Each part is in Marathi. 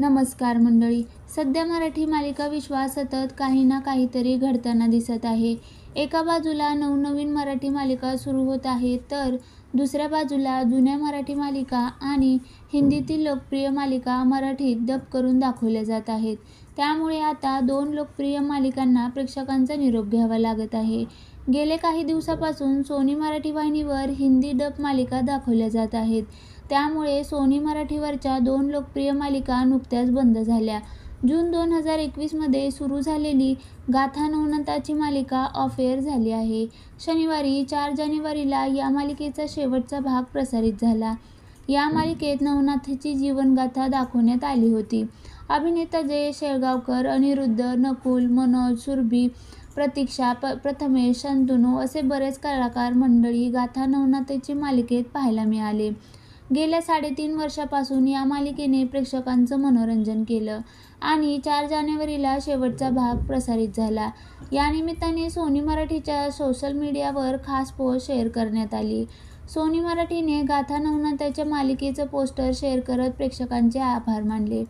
नमस्कार मंडळी. सध्या मराठी मालिका विश्वात सतत काही ना काहीतरी घडताना दिसत आहे. एका बाजूला नवनवीन मराठी मालिका सुरू होत आहे तर दुसऱ्या बाजूला जुन्या मराठी मालिका आणि हिंदीतील लोकप्रिय मालिका मराठीत डब करून दाखवल्या जात आहेत. त्यामुळे आता दोन लोकप्रिय मालिकांना प्रेक्षकांचा निरोप घ्यावा लागत आहे. गेले काही दिवसापासून सोनी मराठी वाहिनीवर हिंदी डब मालिका दाखवल्या जात आहेत. त्यामुळे सोनी मराठीवरच्या दोन लोकप्रिय मालिका नुकत्याच बंद झाल्या. जून दोन हजार एकवीसमध्ये सुरू झालेली गाथा नवनाथाची मालिका ऑफेअर झाली आहे. शनिवारी चार जानेवारीला या मालिकेचा शेवटचा भाग प्रसारित झाला. या मालिकेत नवनाथची जीवनगाथा दाखवण्यात आली होती. अभिनेता जयेश शेळगावकर अनिरुद्ध नकुल मनोज सुरभी प्रतीक्षा प प्रथमेश शंतनू असे बरेच कलाकार मंडळी गाथा नवनाथेची मालिकेत पाहायला मिळाले. गेल्या साडेतीन वर्षापासून या मालिकेने प्रेक्षकांचं मनोरंजन केलं आणि चार जानेवारीला शेवटचा भाग प्रसारित झाला. या निमित्ताने सोनी मराठीच्या सोशल मीडियावर खास पोस्ट शेअर करण्यात आली. सोनी मराठीने गाथा नवनाथाच्या मालिकेचं पोस्टर शेअर करत प्रेक्षकांचे आभार मानले.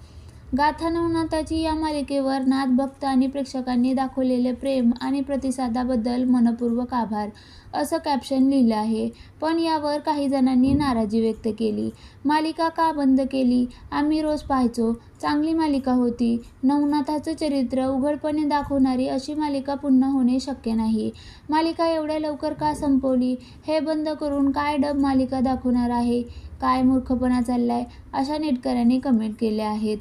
गाथा नवनाथाची या मालिकेवर नाथ भक्त आणि प्रेक्षकांनी दाखवलेले प्रेम आणि प्रतिसादाबद्दल मनपूर्वक आभार असं कॅप्शन लिहिलं आहे. पण यावर काही जणांनी नाराजी व्यक्त केली. मालिका का बंद केली? आम्ही रोज पाहायचो. चांगली मालिका होती. नवनाथाचं चरित्र उघडपणे दाखवणारी अशी मालिका पुन्हा होणे शक्य नाही. मालिका एवढ्या लवकर का संपवली? हे बंद करून काय डब मालिका दाखवणार आहे? काय मूर्खपणा चाललाय? अशा नेटकऱ्यांनी कमेंट केल्या आहेत.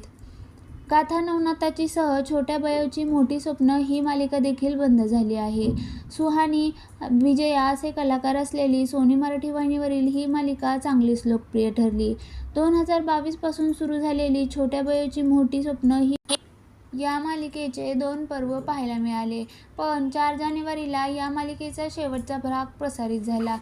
गाथा नवनाथाची सह छोट्या बयावची मोठी स्वप्न ही मालिका देखील बंद झाली आहे. सुहानी विजया असे कलाकार असलेली सोनी मराठी वाहिनीवरील ही मालिका चांगलीच लोकप्रिय ठरली. दोन हजार बावीसपासून सुरू झालेली छोट्या बयावची मोठी स्वप्न ही या मालिकेचे दोन पर्व पाहायला मिळाले. पण चार जानेवारीला या मालिकेचा शेवटचा भाग प्रसारित झाला.